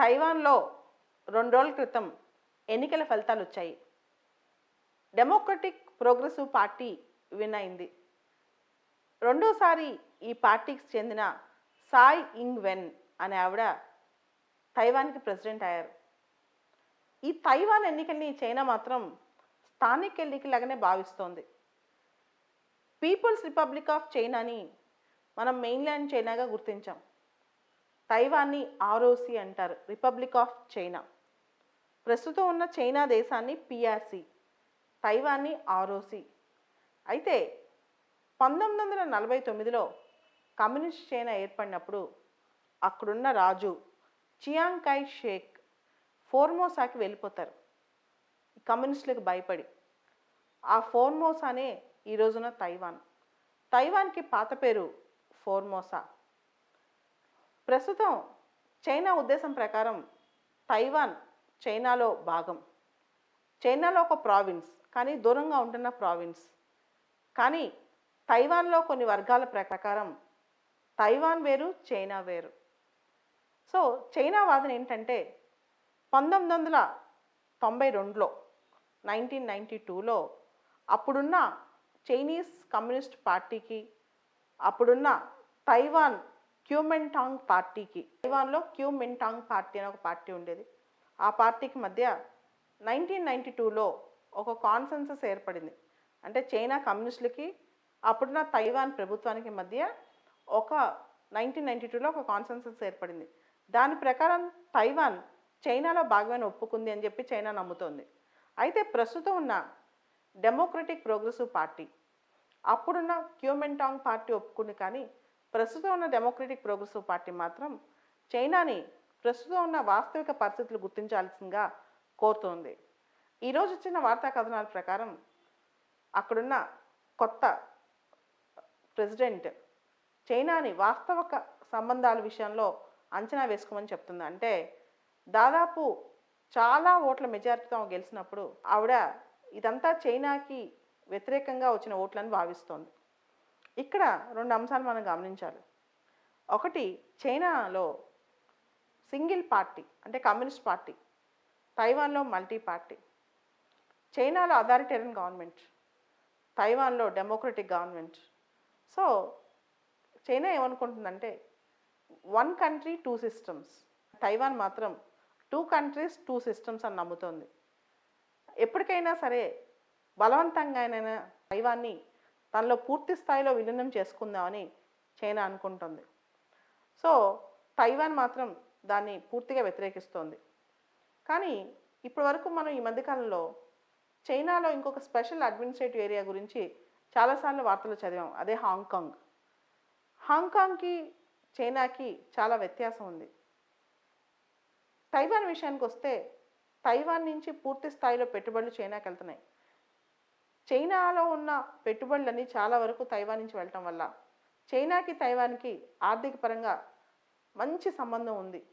తైవాన్లో రెండు రోజుల క్రితం ఎన్నికల ఫలితాలు వచ్చాయి. డెమోక్రటిక్ ప్రోగ్రెసివ్ పార్టీ విన్ అయింది. రెండోసారి ఈ పార్టీకి చెందిన సాయ్ ఇంగ్ వెన్ అనే ఆవిడ తైవాన్కి ప్రెసిడెంట్ అయ్యారు. ఈ తైవాన్ ఎన్నికల్ని చైనా మాత్రం స్థానిక ఎన్నికలాగానే భావిస్తోంది. పీపుల్స్ రిపబ్లిక్ ఆఫ్ చైనాని మనం మెయిన్లాండ్ చైనాగా గుర్తించాం. తైవాన్ని ఆర్ఓసి అంటారు రిపబ్లిక్ ఆఫ్ చైనా ప్రస్తుతం ఉన్న చైనా దేశాన్ని పిఆర్సి తైవాన్ని ఆర్ఓసి. అయితే పంతొమ్మిది వందల నలభై తొమ్మిదిలో కమ్యూనిస్ట్ చైనా ఏర్పడినప్పుడు అక్కడున్న రాజు చియాంగ్ కై షేక్ ఫోర్మోసాకి వెళ్ళిపోతారు. కమ్యూనిస్టులకు భయపడి. ఆ ఫోర్మోసానే ఈ రోజున తైవాన్. తైవాన్కి పాత పేరు ఫోర్మోసా. ప్రస్తుతం చైనా ఉద్దేశం ప్రకారం తైవాన్ చైనాలో భాగం. చైనాలో ఒక ప్రావిన్స్ కానీ దూరంగా ఉంటున్న ప్రావిన్స్. కానీ తైవాన్లో కొన్ని వర్గాల ప్రకారం తైవాన్ వేరు చైనా వేరు. సో చైనా వాదన ఏంటంటే పంతొమ్మిది వందల తొంభై రెండులో నైన్టీన్ నైంటీ టూలో అప్పుడున్న చైనీస్ కమ్యూనిస్ట్ పార్టీకి అప్పుడున్న తైవాన్ క్యూమెంటాంగ్ పార్టీకి. తైవాన్లో క్యూమెంటాంగ్ పార్టీ అని ఒక పార్టీ ఉండేది. ఆ పార్టీకి మధ్య నైన్టీన్ నైంటీ టూలో ఒక కాన్సెన్సస్ ఏర్పడింది. అంటే చైనా కమ్యూనిస్టులకి అప్పుడున్న తైవాన్ ప్రభుత్వానికి మధ్య ఒక నైన్టీన్ నైంటీ టూలో ఒక కాన్సెన్సస్ ఏర్పడింది. దాని ప్రకారం తైవాన్ చైనాలో భాగమైన ఒప్పుకుంది అని చెప్పి చైనా నమ్ముతోంది. అయితే ప్రస్తుతం ఉన్న డెమోక్రటిక్ ప్రోగ్రెసివ్ పార్టీ అప్పుడున్న క్యూమెంటాంగ్ పార్టీ ఒప్పుకుంది కానీ ప్రస్తుతం ఉన్న డెమోక్రటిక్ ప్రోగ్రెసివ్ పార్టీ మాత్రం చైనాని ప్రస్తుతం ఉన్న వాస్తవిక పరిస్థితులు గుర్తించాల్సిందిగా కోరుతోంది. ఈరోజు వచ్చిన వార్తా కథనాల ప్రకారం అక్కడున్న కొత్త ప్రెసిడెంట్ చైనాని వాస్తవిక సంబంధాల విషయంలో అంచనా వేసుకోమని చెప్తుంది. అంటే దాదాపు చాలా ఓట్ల మెజారిటీతో గెలిచినప్పుడు ఆవిడ ఇదంతా చైనాకి వ్యతిరేకంగా వచ్చిన ఓట్లని భావిస్తోంది. ఇక్కడ రెండు అంశాలు మనం గమనించాలి. ఒకటి చైనాలో సింగిల్ పార్టీ అంటే కమ్యూనిస్ట్ పార్టీ తైవాన్లో మల్టీ పార్టీ. చైనాలో అథారిటేరియన్ గవర్నమెంట్ తైవాన్లో democratic government. So China ఏమనుకుంటుందంటే one country two systems. Taiwan మాత్రం టూ కంట్రీస్ టూ సిస్టమ్స్ అని నమ్ముతోంది. ఎప్పటికైనా సరే బలవంతంగానైనా తైవాన్ని తనలో పూర్తి స్థాయిలో విలీనం చేసుకుందామని చైనా అనుకుంటుంది. సో తైవాన్ మాత్రం దాన్ని పూర్తిగా వ్యతిరేకిస్తోంది. కానీ ఇప్పటి వరకు మనం ఈ మధ్యకాలంలో చైనాలో ఇంకొక స్పెషల్ అడ్మినిస్ట్రేటివ్ ఏరియా గురించి చాలాసార్లు వార్తలు చదివాం అదే హాంకాంగ్. హాంకాంగ్కి చైనాకి చాలా వ్యత్యాసం ఉంది. తైవాన్ విషయానికి వస్తే తైవాన్ నుంచి పూర్తి స్థాయిలో పెట్టుబడులు చైనాకి వెళ్తున్నాయి చైనాలో ఉన్న పెట్టుబడులన్నీ చాలా వరకు తైవాన్ నుంచి వెళ్ళటం వల్ల చైనాకి తైవాన్కి ఆర్థిక పరంగా మంచి సంబంధం ఉంది.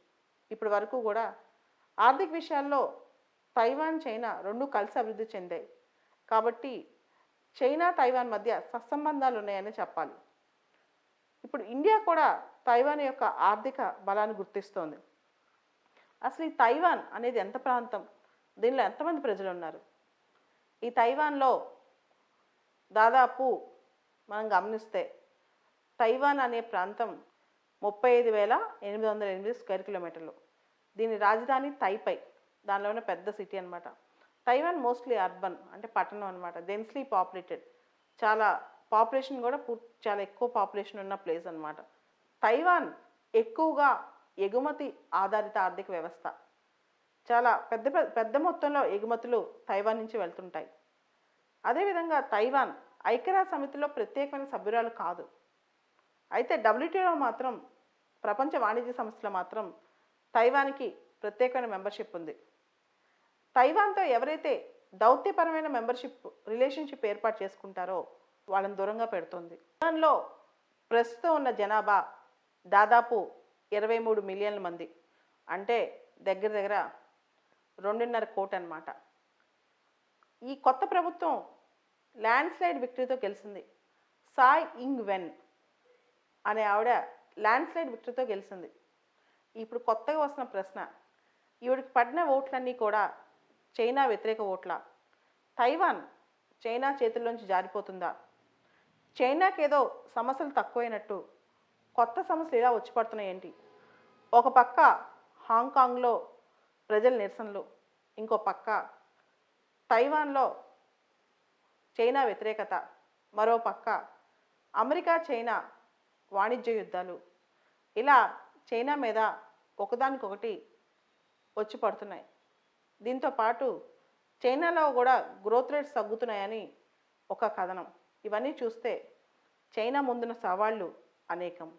ఇప్పటి వరకు కూడా ఆర్థిక విషయాల్లో తైవాన్ చైనా రెండు కలిసి అభివృద్ధి చెందాయి. కాబట్టి చైనా తైవాన్ మధ్య సత్సంబంధాలు ఉన్నాయని చెప్పాలి. ఇప్పుడు ఇండియా కూడా తైవాన్ యొక్క ఆర్థిక బలాన్ని గుర్తిస్తోంది. అసలు ఈ తైవాన్ అనేది ఎంత ప్రాంతం? దీనిలో ఎంతమంది ప్రజలు ఉన్నారు? ఈ తైవాన్లో దాదాపు మనం గమనిస్తే తైవాన్ అనే ప్రాంతం ముప్పై ఐదు వేల ఎనిమిది వందల ఎనిమిది స్క్వేర్ కిలోమీటర్లు. దీని రాజధాని తైపై. దానిలో ఉన్న పెద్ద సిటీ అనమాట తైవాన్ మోస్ట్లీ అర్బన్ అంటే పట్టణం అనమాట డెన్స్లీ పాపులేటెడ్. చాలా పాపులేషన్ కూడా పూర్తి చాలా ఎక్కువ పాపులేషన్ ఉన్న ప్లేస్ అనమాట తైవాన్ ఎక్కువగా ఎగుమతి ఆధారిత ఆర్థిక వ్యవస్థ. చాలా పెద్ద- పెద్ద మొత్తంలో ఎగుమతులు తైవాన్ నుంచి వెళ్తుంటాయి. అదేవిధంగా తైవాన్ ఐక్యరాజ్య సమితిలో ప్రత్యేకమైన సభ్యురాలు కాదు. అయితే డబ్ల్యూటీఓ మాత్రం ప్రపంచ వాణిజ్య సంస్థలో మాత్రం తైవాన్కి ప్రత్యేకమైన మెంబర్షిప్ ఉంది. తైవాన్తో ఎవరైతే దౌత్యపరమైన మెంబర్షిప్ రిలేషన్షిప్ ఏర్పాటు చేసుకుంటారో వాళ్ళని దూరంగా పెడుతుంది. తైవాన్లో ప్రస్తుతం ఉన్న జనాభా దాదాపు ఇరవై మూడు మిలియన్ల మంది. అంటే దగ్గర దగ్గర రెండున్నర కోటి అన్నమాట. ఈ కొత్త ప్రభుత్వం ల్యాండ్ స్లైడ్ విక్టరీతో గెలిచింది. సాయ్ ఇంగ్ వెన్ అనే ఆవిడ ల్యాండ్ స్లైడ్ విక్టరీతో గెలిచింది. ఇప్పుడు కొత్తగా వస్తున్న ప్రశ్న ఈవిడికి పడిన ఓట్లన్నీ కూడా చైనా వ్యతిరేక ఓట్ల? తైవాన్ చైనా చేతుల్లోంచి జారిపోతుందా? చైనాకి ఏదో సమస్యలు తక్కువైనట్టు కొత్త సమస్యలు ఇలా వచ్చి పడుతున్నాయేంటి ఒక పక్క హాంకాంగ్లో ప్రజల నిరసనలు ఇంకో పక్క తైవాన్లో చైనా వ్యతిరేకత మరో పక్క అమెరికా చైనా వాణిజ్య యుద్ధాలు. ఇలా చైనా మీద ఒకదానికొకటి వచ్చి పడుతున్నాయి. దీంతో పాటు చైనాలో కూడా గ్రోత్ రేట్స్ తగ్గుతున్నాయని ఒక కథనం. ఇవన్నీ చూస్తే చైనా ముందున్న సవాళ్ళు అనేకం.